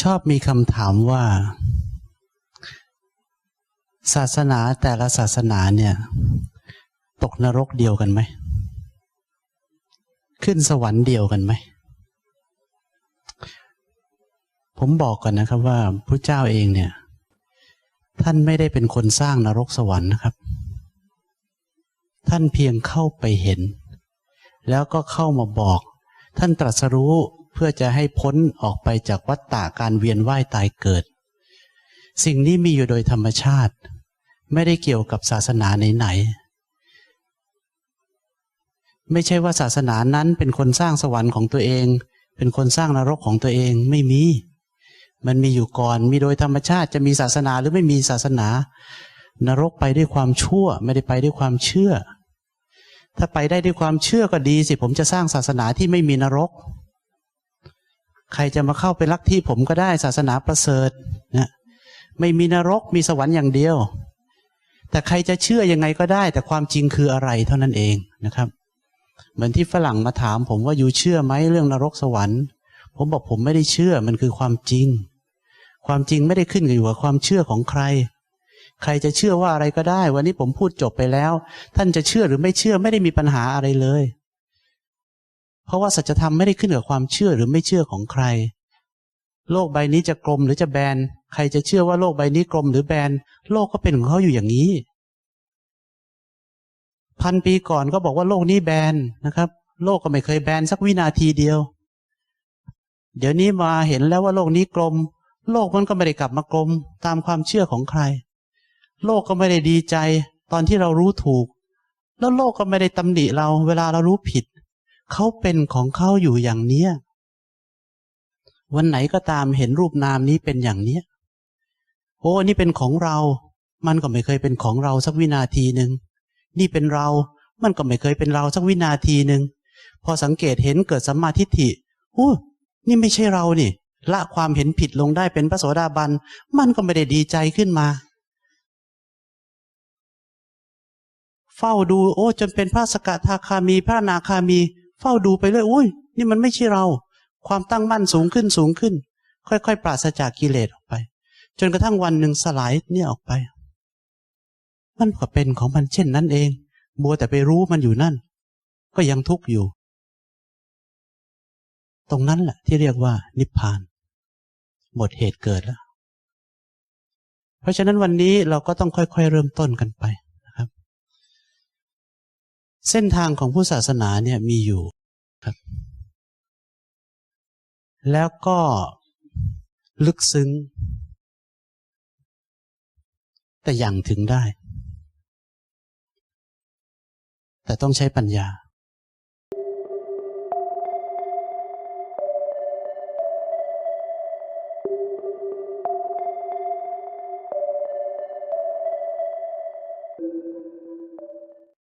ชอบมีคำถามว่า ศาสนาแต่ละศาสนาเนี่ย ตกนรกเดียวกันไหม ขึ้นสวรรค์เดียวกันไหม ผมบอกก่อนนะครับว่าพระเจ้าเองเนี่ย ท่านไม่ได้เป็นคนสร้างนรกสวรรค์นะครับ ท่านเพียงเข้าไปเห็น แล้วก็เข้ามาบอก ท่านตรัสรู้ พื่อจะให้พ้นออกไปจากวัฏฏะการเวียนว่ายตายเกิด สิ่งนี้มีอยู่โดยธรรมชาติ ไม่ได้เกี่ยวกับศาสนาไหนๆไม่ใช่ว่าศาสนานั้นเป็นคนสร้างสวรรค์ของตัวเอง เป็นคนสร้างนรกของตัวเองไม่มี มันมีอยู่ก่อนมีโดยธรรมชาติจะมีศาสนาหรือไม่มีศาสนา นรกไปด้วยความชั่ว ไม่ได้ไปด้วยความเชื่อ ถ้าไปได้ด้วยความเชื่อก็ดีสิผมจะสร้างศาสนาที่ไม่มีนรก ใครจะมาเข้าไปลักที่ผมก็ได้ศาสนาประเสริฐนะไม่มีนรกมีสวรรค์อย่างเดียว แต่ใครจะเชื่อยังไงก็ได้ แต่ความจริงคืออะไรเท่านั้นเองนะครับ เหมือนที่ฝรั่งมาถามผมว่าอยู่เชื่อไหมเรื่องนรกสวรรค์ ผมบอกผมไม่ได้เชื่อมันคือความจริง ความจริงไม่ได้ขึ้นอยู่กับความเชื่อของใคร ใครจะเชื่อว่าอะไรก็ได้ วันนี้ผมพูดจบไปแล้ว ท่านจะเชื่อหรือไม่เชื่อไม่ได้มีปัญหาอะไรเลย เพราะว่าสัจธรรมไม่ได้ขึ้นกับความเชื่อหรือไม่เชื่อของใคร โลกใบนี้จะกลมหรือจะแบน ใครจะเชื่อว่าโลกใบนี้กลมหรือแบน โลกก็เป็นของเขาอยู่อย่างนี้ พันปีก่อนก็บอกว่าโลกนี้แบนนะครับ โลกก็ไม่เคยแบนสักวินาทีเดียว เดี๋ยวนี้มาเห็นแล้วว่าโลกนี้กลม โลกมันก็ไม่ได้กลับมากลมตามความเชื่อของใคร โลกก็ไม่ได้ดีใจ ตอนที่เรารู้ถูก แล้วโลกก็ไม่ได้ตำหนิเรา เวลาเรารู้ผิด เขาเป็นของเขาอยู่อย่างเนี้ย วันไหนก็ตามเห็นรูปนามนี้เป็นอย่างเนี้ย โอ้นี่เป็นของเรา มันก็ไม่เคยเป็นของเราสักวินาทีหนึ่ง นี่เป็นเรา มันก็ไม่เคยเป็นเราสักวินาทีหนึ่ง พอสังเกตเห็นเกิดสัมมาทิฏฐิโอ้นี่ไม่ใช่เรานี่ ละความเห็นผิดลงได้เป็นพระโสดาบัน มันก็ไม่ได้ดีใจขึ้นมาเฝ้าดูโอ้จนเป็นพระสกทาคามี พระนาคามี เฝ้าดูไปเลยอุ้ยนี่มันไม่ใช่เรา ความตั้งมั่นสูงขึ้นสูงขึ้น ค่อยๆ ปราศจากกิเลสออกไป จนกระทั่งวันหนึ่งสลายเนี่ยออกไป มันก็เป็นของมันเช่นนั้นเอง บัวแต่ไปรู้มันอยู่นั่น ก็ยังทุกข์อยู่ ตรงนั้นแหละที่เรียกว่า นิพพาน หมดเหตุเกิดแล้ว เพราะฉะนั้นวันนี้เราก็ต้องค่อยๆ เริ่มต้นกันไป เส้นทางของผู้ศาสนาเนี่ยมีอยู่ครับ แล้วก็ลึกซึ้ง แต่อย่างถึงได้ แต่ต้องใช้ปัญญา